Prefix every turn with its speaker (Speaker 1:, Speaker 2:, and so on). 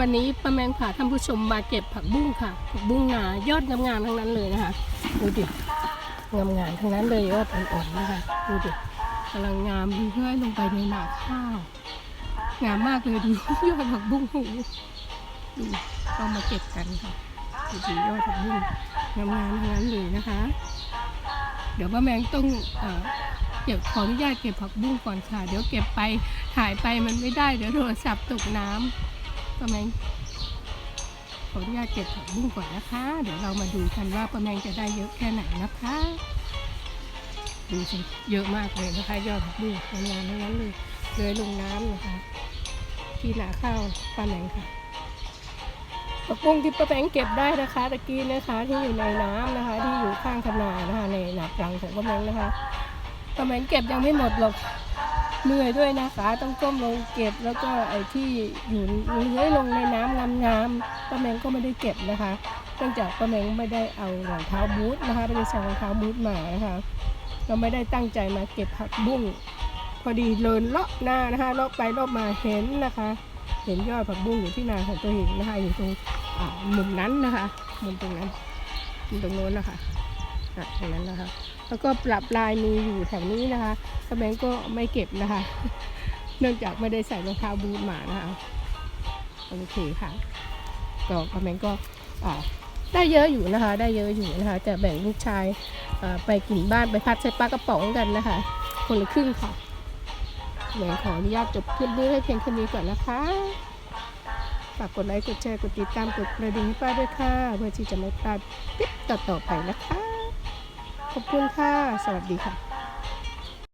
Speaker 1: วันนี้ป้าแมงพาท่านผู้ชมมาเก็บผักบุ้งค่ะ ผักบุ้งหนายอดงามๆทั้งนั้นเลยนะคะดูดิงามๆทั้งนั้นเลยยอดอ่อนๆนะคะดูดิกำลังงามเพื่อยลงไปในหนาข้าวงามมากเลยดูยอดผักบุ้งหูดูก็มาเก็บกันค่ะดูดิยอดผักบุ้งงามๆทั้งนั้นเลยนะคะ เดี๋ยวป้าแมงต้องเอ่อเก็บขออนุญาตเก็บผักบุ้งก่อนค่ะ เดี๋ยวเก็บไปถ่ายไปมันไม่ได้เดี๋ยวโทรศัพท์ตกน้ำ ป้าแมงขออนุญาตเก็บผักบุ้งก่อนนะคะ เดี๋ยวเรามาดูกันว่าป้าแมงจะได้เยอะแค่ไหนนะคะ ดูสิเยอะมากเลยนะคะ ยอดผักบุ้งงามๆทั้งนั้นเลยเลยลงน้ำนะคะ ที่นาข้าวป้าแมงค่ะผักบุ้งที่ป้าแปงเก็บได้นะคะตะกี้นะคะที่อยู่ในน้ำนะคะ ที่อยู่ข้างขนานะคะในหนักลังของป้าแมงนะคะป้าแมงเก็บยังไม่หมดหรอก เหนื่อยด้วยนะคะ ต้องก้มลงเก็บแล้วก็ไอ้ที่อยู่เลื้อยลงในน้ำงามๆป้าแมงก็ไม่ได้เก็บนะคะเนื่องจากป้าแมงไม่ได้เอารองเท้าบูทนะคะไม่ได้ใส่รองเท้าบูทมานะคะเราไม่ได้ตั้งใจมาเก็บผักบุ้งพอดีเดินเลาะหน้านะคะเลาะไปเลาะมาเห็นนะคะ เห็นยอดผักบุ้งอยู่ที่นาของตัวเองนะคะอยู่ตรงมุมนั้นนะคะมุมตรงนั้นมุมตรงโน้นนะคะอะตรงนั้นนะคะ แล้วก็ปรับลายมีอยู่แถวนี้นะคะกระแบงก็ไม่เก็บนะคะ เนื่องจากไม่ได้ใส่รองเท้าบูทมานะคะโอเคค่ะ ก็กระแบงก็ได้เยอะอยู่นะคะ ได้เยอะอยู่นะคะจะแบ่งลูกชายไปกินบ้านไปพัดใส่ปลากระป๋องกันนะคะ คนละครึ่งค่ะแบงขออนุญาตจบคลิปนี้ให้เพียงแค่นี้ก่อนนะคะฝากกดไลค์กดแชร์กดติดตามกดกระดิ่งให้ป้าด้วยค่ะเพื่อที่จะไม่พลาดคลิปต่อๆไปนะคะ ขอบคุณค่ะ สวัสดีค่ะ